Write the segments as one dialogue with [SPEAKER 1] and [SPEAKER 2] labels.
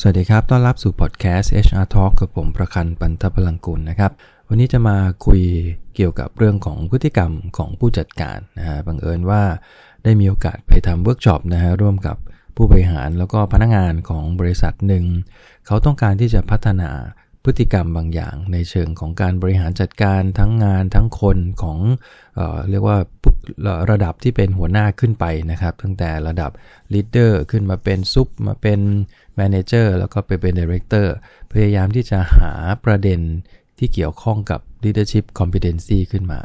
[SPEAKER 1] สวัสดีครับ ต้อนรับสู่พอดแคสต์ HR Talk กับผมประคันปันทพลังกุลนะครับ วันนี้จะมาคุยเกี่ยวกับเรื่องของพฤติกรรมของผู้จัดการนะฮะ บังเอิญว่าได้มีโอกาสไปทำเวิร์กช็อปนะฮะร่วมกับผู้บริหารแล้วก็พนักงานของบริษัทหนึ่ง เขาต้องการที่จะพัฒนาพฤติกรรมบางอย่าง ในเชิงของการบริหารจัดการทั้งงานทั้งคนของเออเรียกว่าระดับที่เป็นหัวหน้าขึ้นไปนะครับ ตั้งแต่ระดับลีดเดอร์ขึ้นมาเป็นซุปมาเป็น แมเนเจอร์แล้วก็ไปเป็นดีเรคเตอร์พยายามที่จะหาประเด็นที่เกี่ยวข้องกับ leadership competency ขึ้นมา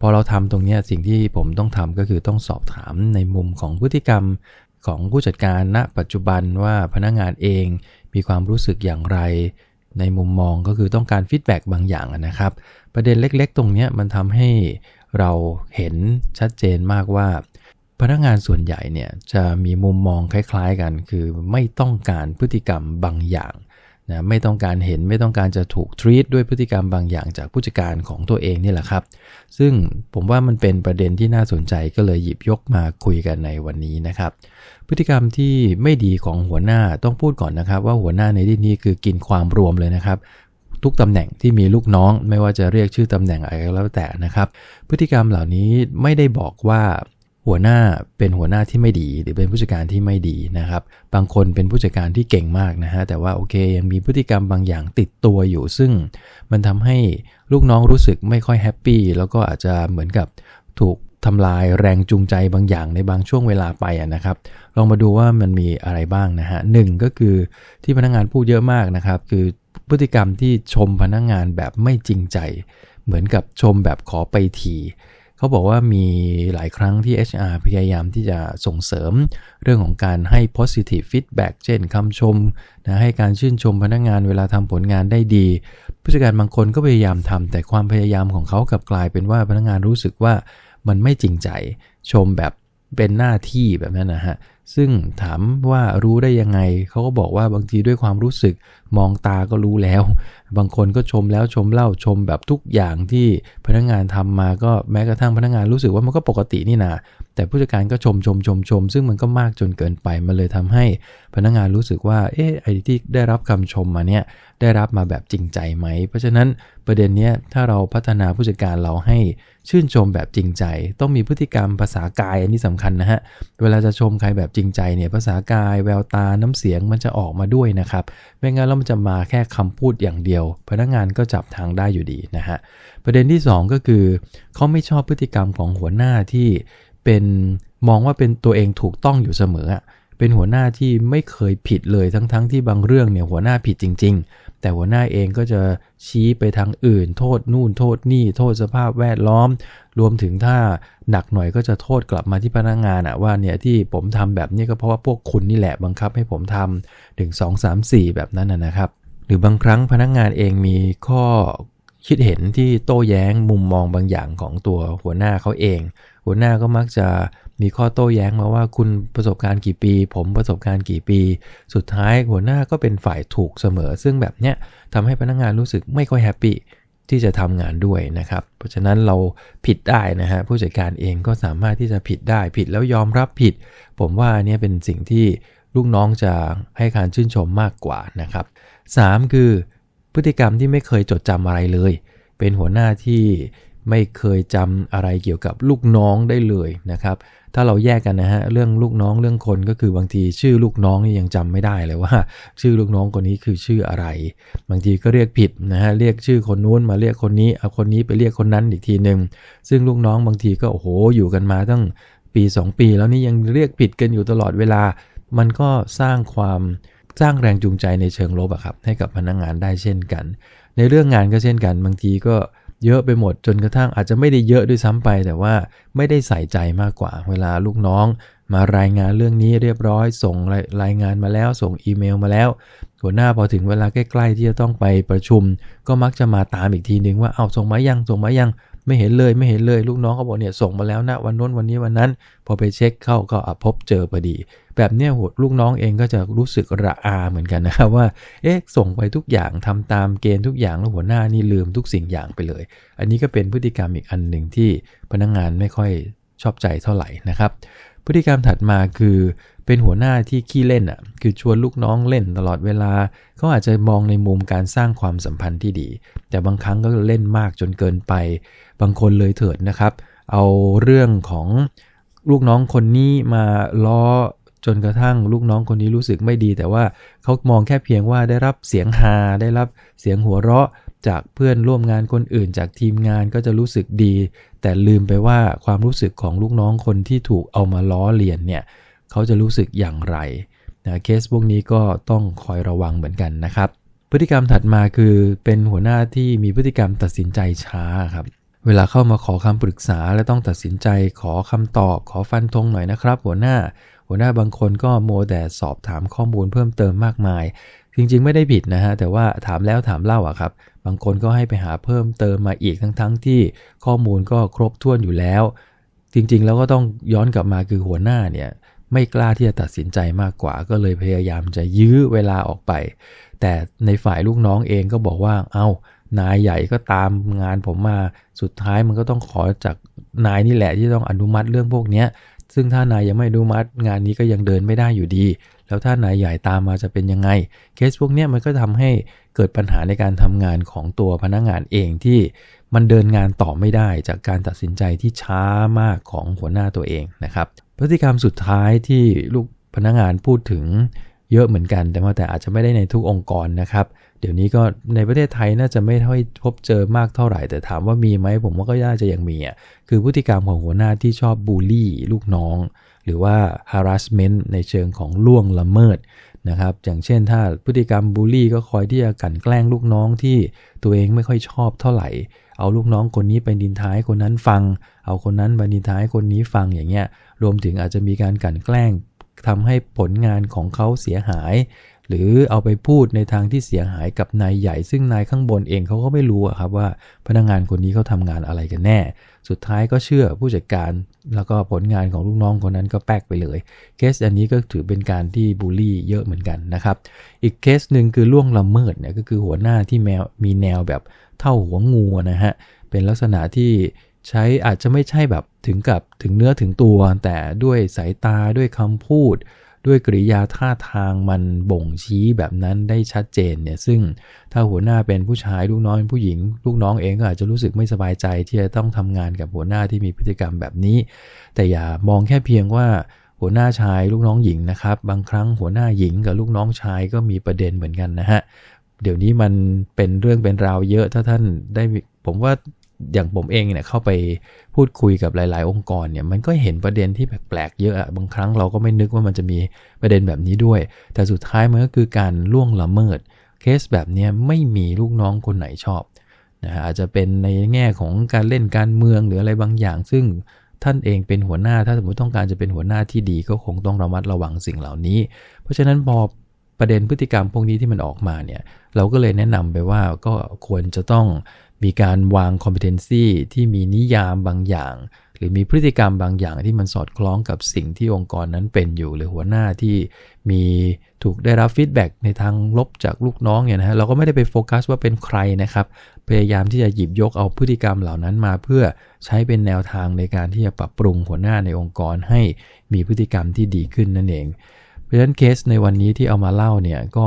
[SPEAKER 1] พอเราทำตรงนี้สิ่งที่ผมต้องทำก็คือต้องสอบถามในมุมของพฤติกรรมของผู้จัดการณ ปัจจุบันว่าพนักงงานเองมีความรู้สึกอย่างไร ในมุมมองก็คือต้องการฟีดแบ็กบางอย่างนะครับ ประเด็นเล็กๆ ตรงนี้มันทำให้เราเห็นชัดเจนมากว่า พนักงานส่วนใหญ่เนี่ยจะมีมุมมองคล้ายๆกัน คือไม่ต้องการพฤติกรรมบางอย่างนะไม่ต้องการเห็นไม่ต้องการจะถูกทรีตด้วยพฤติกรรมบางอย่างจากผู้จัดการของตัวเองนี่แหละครับ ซึ่งผมว่ามันเป็นประเด็นที่น่าสนใจก็เลยหยิบยกมาคุยกันในวันนี้นะครับ พฤติกรรมที่ไม่ดีของหัวหน้าต้องพูดก่อนนะครับ ว่าหัวหน้าในที่นี้คือกินความรวมเลยนะครับ ทุกตำแหน่งที่มีลูกน้อง ไม่ว่าจะเรียกชื่อตำแหน่งอะไรก็แล้วแต่นะครับ พฤติกรรมเหล่านี้ไม่ได้บอกว่า หัวหน้าเป็นหัวหน้าที่ไม่ดี หรือเป็นผู้จัดการที่ไม่ดีนะครับ บางคนเป็นผู้จัดการที่เก่งมากนะฮะแต่ว่าโอเคยังมีพฤติกรรมบางอย่างติดตัวอยู่ ซึ่งมันทำให้ลูกน้องรู้สึกไม่ค่อยแฮปปี้แล้วก็อาจจะเหมือนกับถูกทำลายแรงจูงใจบางอย่างในบางช่วงเวลาไปนะครับ ลองมาดูว่ามันมีอะไรบ้างนะฮะหนึ่งก็คือที่พนักงงานพูดเยอะมากนะครับ คือพฤติกรรมที่ชมพนักงงานแบบไม่จริงใจ เหมือนกับชมแบบขอไปที เขาบอกว่ามีหลายครั้งที่ HR พยายามที่จะส่งเสริมเรื่องของการให้ positive feedback เช่นคำชมนะให้การชื่นชมพนักงานเวลาทำผลงานได้ดี ผู้จัดการบางคนก็พยายามทำแต่ความพยายามของเขากลับกลายเป็นว่าพนักงานรู้สึกว่ามันไม่จริงใจชมแบบเป็นหน้าที่แบบนั้นนะฮะ ซึ่งถามว่ารู้ได้ยังไง เขาก็บอกว่าบางทีด้วยความรู้สึกมองตาก็รู้แล้ว บางคนก็ชมแล้วชมเล่าชมแบบทุกอย่างที่พนักงงานทำมาก็แม้กระทั่งพนักงงานรู้สึกว่ามันก็ปกตินี่นาแต่ผู้จัดการก็ชมชมชมชม ซึ่งมันก็มากจนเกินไป มันเลยทำให้พนักงานรู้สึกว่า เอ๊ะไอ้ที่ได้รับคำชมมาเนี่ย ได้รับมาแบบจริงใจไหม เพราะฉะนั้นประเด็นเนี้ยถ้าเราพัฒนาผู้จัดการเราให้ชื่นชมแบบจริงใจ ต้องมีพฤติกรรมภาษากายอันนี้สำคัญนะฮะ เวลาจะชมใครแบบจริงใจเนี่ย ภาษากาย แววตา น้ำเสียงมันจะออกมาด้วยนะครับ ไม่งั้นแล้วมันจะมาแค่คำพูดอย่างเดียว พนักงานก็จับทางได้อยู่ดีนะฮะ ประเด็นที่ 2 ก็คือเขาไม่ชอบพฤติกรรมของหัวหน้าที่ เป็นมองว่าเป็นตัวเองถูกต้องอยู่เสมอ เป็นหัวหน้าที่ไม่เคยผิดเลยทั้งๆทที่บางเรื่องเนี่ยหัวหน้าผิดจริง ๆ แต่หัวหน้าเองก็จะชี้ไปทางอื่น โทษนู่นโทษนี่ โทษสภาพแวดล้อม รวมถึงถ้าหนักหน่อยก็จะโทษกลับมาที่พนักงงานอะว่าเนี่ยที่ผมทำแบบนี้ก็เพราะว่าพวกคุณนี่แหละบังคับให้ผมทำถึง2 3 4 แบบนั้นนะครับ หรือบางครั้งพนักงงานเองมีข้อคิดเห็นที่โต้แย้งมุมมองบางอย่างของตัวหัวหน้าเขาเอง หัวหน้าก็มักจะมีข้อโต้แย้งมาว่าคุณประสบการณ์กี่ปี ผมประสบการณ์กี่ปี สุดท้ายหัวหน้าก็เป็นฝ่ายถูกเสมอ ซึ่งแบบเนี้ยทำให้พนักงงานรู้สึกไม่ค่อยแฮปปี้ที่จะทำงานด้วยนะครับ เพราะฉะนั้นเราผิดได้นะฮะผู้จัดการเองก็สามารถที่จะผิดได้ผิดแล้วยอมรับผิด ผมว่านี่เป็นสิ่งที่ลูกน้องจะให้การชื่นชมมากกว่านะครับ 3 คือพฤติกรรมที่ไม่เคยจดจำอะไรเลย เป็นหัวหน้าที่ ไม่เคยจำอะไรเกี่ยวกับลูกน้องได้เลยนะครับ ถ้าเราแยกกันนะฮะเรื่องลูกน้องเรื่องคนก็คือบางทีชื่อลูกน้องนี่ยังจำไม่ได้เลยว่า ชื่อลูกน้องคนนี้คือชื่ออะไร บางทีก็เรียกผิดนะฮะเรียกชื่อคนนู้นมาเรียกคนนี้เอาคนนี้ไปเรียกคนนั้นอีกทีหนึ่งซึ่งลูกน้องบางทีก็โอ้โหอยู่กันมาตั้งปี 2 ปีแล้วนี่ยังเรียกผิดกันอยู่ตลอดเวลา มันก็สร้างความสร้างแรงจูงใจในเชิงลบอะครับให้กับพนักงงานได้เช่นกัน ในเรื่องงานก็เช่นกัน บางทีก็ เยอะไปหมดจนกระทั่งอาจจะไม่ได้เยอะด้วยซ้ำไป แต่ว่าไม่ได้ใส่ใจมากกว่า เวลาลูกน้อง มารายงานเรื่องนี้เรียบร้อย ส่งรายงานมาแล้ว ส่งอีเมลมาแล้ว หัวหน้าพอถึงเวลาใกล้ๆที่จะต้องไปประชุม ก็มักจะมาตามอีกทีนึงว่าเอาส่งมายังส่งมายัง ไม่เห็นเลยไม่เห็นเลยลูกน้องเขาบอกเนี่ยส่งมาแล้วนะวันนู้นวันนี้วันนั้น พอไปเช็คเข้าก็พบเจอพอดี แบบเนี้ยลูกน้องเองก็จะรู้สึกระอาเหมือนกันนะครับว่าเอ๊ะส่งไปทุกอย่างทำตามเกณฑ์ทุกอย่างแล้วหัวหน้านี่ลืมทุกสิ่งอย่างไปเลย อันนี้ก็เป็นพฤติกรรมอีกอันหนึ่งที่พนักงงานไม่ค่อยชอบใจเท่าไหร่นะครับ พฤติกรรมถัดมาคือเป็นหัวหน้าที่ขี้เล่นอะคือชวนลูกน้องเล่นตลอดเวลาเขาอาจจะมองในมุมการสร้างความสัมพันธ์ที่ดี แต่บางครั้งก็เล่นมากจนเกินไป บางคนเลยเถิดนะครับ เอาเรื่องของลูกน้องคนนี้มาล้อ จนกระทั่งลูกน้องคนนี้รู้สึกไม่ดี แต่ว่าเขามองแค่เพียงว่าได้รับเสียงฮาได้รับเสียงหัวเราะจากเพื่อนร่วมงานคนอื่น จากทีมงานก็จะรู้สึกดี แต่ลืมไปว่าความรู้สึกของลูกน้องคนที่ถูกเอามาล้อเลียนเนี่ยเขาจะรู้สึกอย่างไรนะเคสพวกนี้ก็ต้องคอยระวังเหมือนกันนะครับ พฤติกรรมถัดมาคือเป็นหัวหน้าที่มีพฤติกรรมตัดสินใจช้าครับเวลาเข้ามาขอคำปรึกษาและต้องตัดสินใจขอคำตอบขอฟันธงหน่อยนะครับ หัวหน้า หัวหน้าบางคนก็โมแต่สอบถามข้อมูลเพิ่มเติมมากมาย จริงๆ ไม่ได้ผิดนะฮะ แต่ว่าถามแล้วถามเล่าอะครับ บางคนก็ให้ไปหาเพิ่มเติมมาอีกทั้งๆทที่ข้อมูลก็ครบถ้วนอยู่แล้ว จริงๆ แล้วก็ต้องย้อนกลับมาคือหัวหน้าเนี่ยไม่กล้าที่จะตัดสินใจมากกว่า ก็เลยพยายามจะยื้อเวลาออกไป แต่ในฝ่ายลูกน้องเองก็บอกว่า เอา้านายใหญ่ก็ตามงานผมมา สุดท้ายมันก็ต้องขอจากนายนี่แหละที่ต้องอนุมัติเรื่องพวกนี้ ซึ่งถ้านายยังไม่อนุมัติงานนี้ก็ยังเดินไม่ได้อยู่ดี แล้วถ้านายใหญ่ตามมาจะเป็นยังไง เคสพวกนี้มันก็ทำให้เกิดปัญหาในการทำงานของตัวพนักงงานเองที่มันเดินงานต่อไม่ได้จากการตัดสินใจที่ช้ามากของหัวหน้าตัวเองนะครับ พฤติกรรมสุดท้ายที่ลูกพนักงงานพูดถึง เยอะเหมือนกันแต่ว่าแต่อาจจะไม่ได้ในทุกองค์กรนะครับ เดี๋ยวนี้ก็ในประเทศไทยน่าจะไม่ค่อยพบเจอมากเท่าไหร่ แต่ถามว่ามีไหมผมว่าก็น่าจะยังมีอะคือพฤติกรรมของหัวหน้าที่ชอบบูลลี่ลูกน้อง หรือว่า harassment ในเชิงของล่วงละเมิดนะครับอย่างเช่นถ้าพฤติกรรมบูลลี่ก็คอยที่จะกันแกล้งลูกน้องที่ตัวเองไม่ค่อยชอบเท่าไหร่ เอาลูกน้องคนนี้ไปดินท้ายคนนั้นฟัง เอาคนนั้นไปดินท้ายคนนี้ฟังอย่างเงี้ยรวมถึงอาจจะมีการกันแกล้ง ทำให้ผลงานของเขาเสียหาย หรือเอาไปพูดในทางที่เสียหายกับนายใหญ่ ซึ่งนายข้างบนเองเขาก็ไม่รู้ครับว่าพนักงงานคนนี้เขาทำงานอะไรกันแน่ สุดท้ายก็เชื่อผู้จัดการ แล้วก็ผลงานของลูกน้องคนนั้นก็แป๊กไปเลย เคสอันนี้ก็ถือเป็นการที่บูลลี่เยอะเหมือนกันนะครับ อีกเคสหนึ่งคือล่วงละเมิดเนี่ยก็คือหัวหน้าที่แมวมีแนวแบบเท่าหัวงูนะฮะเป็นลักษณะที่ ใช้อาจจะไม่ใช่แบบถึงกับถึงเนื้อถึงตัว แต่ด้วยสายตาด้วยคำพูด ด้วยกริยาท่าทางมันบ่งชี้แบบนั้นได้ชัดเจนเนี่ยซึ่งถ้าหัวหน้าเป็นผู้ชายลูกน้องเป็นผู้หญิง ลูกน้องเองก็อาจจะรู้สึกไม่สบายใจที่จะต้องทำงานกับหัวหน้าที่มีพฤติกรรมแบบนี้ แต่อย่ามองแค่เพียงว่าหัวหน้าชายลูกน้องหญิงนะครับ บางครั้งหัวหน้าหญิงกับลูกน้องชายก็มีประเด็นเหมือนกันนะฮะ เดี๋ยวนี้มันเป็นเรื่องเป็นราวเยอะถ้าท่านได้ผมว่า อย่างผมเองเนี่ยเข้าไปพูดคุยกับหลาย ๆ องค์กรเนี่ยมันก็เห็นประเด็นที่แปลกๆเยอะอะบางครั้งเราก็ไม่นึกว่ามันจะมีประเด็นแบบนี้ด้วย แต่สุดท้ายมันก็คือการล่วงละเมิด เคสแบบนี้ไม่มีลูกน้องคนไหนชอบนะอาจจะเป็นในแง่ของการเล่นการเมืองหรืออะไรบางอย่าง ซึ่งท่านเองเป็นหัวหน้าถ้าสมมติต้องการจะเป็นหัวหน้าที่ดีก็คงต้องระมัดระวังสิ่งเหล่านี้ เพราะฉะนั้นพอประเด็นพฤติกรรมพวกนี้ที่มันออกมาเนี่ยเราก็เลยแนะนำไปว่าก็ควรจะต้อง มีการวาง competency ที่มีนิยามบางอย่าง หรือมีพฤติกรรมบางอย่างที่มันสอดคล้องกับสิ่งที่องค์กรนั้นเป็นอยู่หรือหัวหน้าที่มีถูกได้รับฟีดแบ็กในทางลบจากลูกน้องเนี่ยนะฮะเราก็ไม่ได้ไปโฟกัสว่าเป็นใครนะครับ พยายามที่จะหยิบยกเอาพฤติกรรมเหล่านั้นมาเพื่อใช้เป็นแนวทางในการที่จะปรับปรุงหัวหน้าในองค์กรให้มีพฤติกรรมที่ดีขึ้นนั่นเอง เพราะฉะนั้นเคสในวันนี้ที่เอามาเล่าเนี่ยก็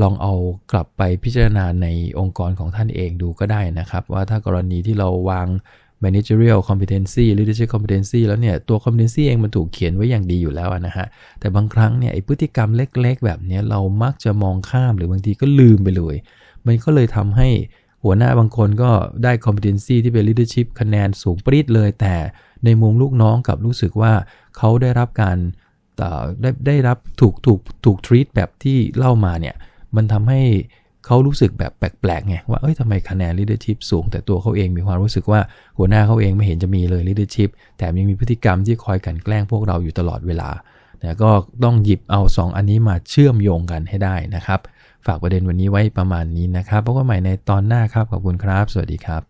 [SPEAKER 1] ลองเอากลับไปพิจารณาในองค์กรของท่านเองดูก็ได้นะครับ ว่าถ้ากรณีที่เราวาง managerial competency leadership competency แล้วเนี่ย ตัว competency เองมันถูกเขียนไว้อย่างดีอยู่แล้วนะฮะ แต่บางครั้งเนี่ยไอพฤติกรรมเล็กๆ แบบนี้เรามักจะมองข้ามหรือบางทีก็ลืมไปเลย มันก็เลยทำให้หัวหน้าบางคนก็ได้ competency ที่เป็น leadership คะแนนสูงปรี๊ดเลย แต่ในมุมลูกน้องกับรู้สึกว่าเขาได้รับการได้ได้รับถูกถูกถูก treat แบบที่เล่ามาเนี่ย มันทำให้เขารู้สึกแบบแปลกๆไงว่าเอ้ยทำไมคะแนน leadership สูง แต่ตัวเขาเองมีความรู้สึกว่าหัวหน้าเขาเองไม่เห็นจะมีเลย leadership แต่ยังมีพฤติกรรมที่คอยกันแกล้งพวกเราอยู่ตลอดเวลาแต่ก็ต้องหยิบเอา 2 อันนี้มาเชื่อมโยงกันให้ได้นะครับ ฝากประเด็นวันนี้ไว้ประมาณนี้นะครับพบกันใหม่ในตอนหน้าครับขอบคุณครับ สวัสดีครับ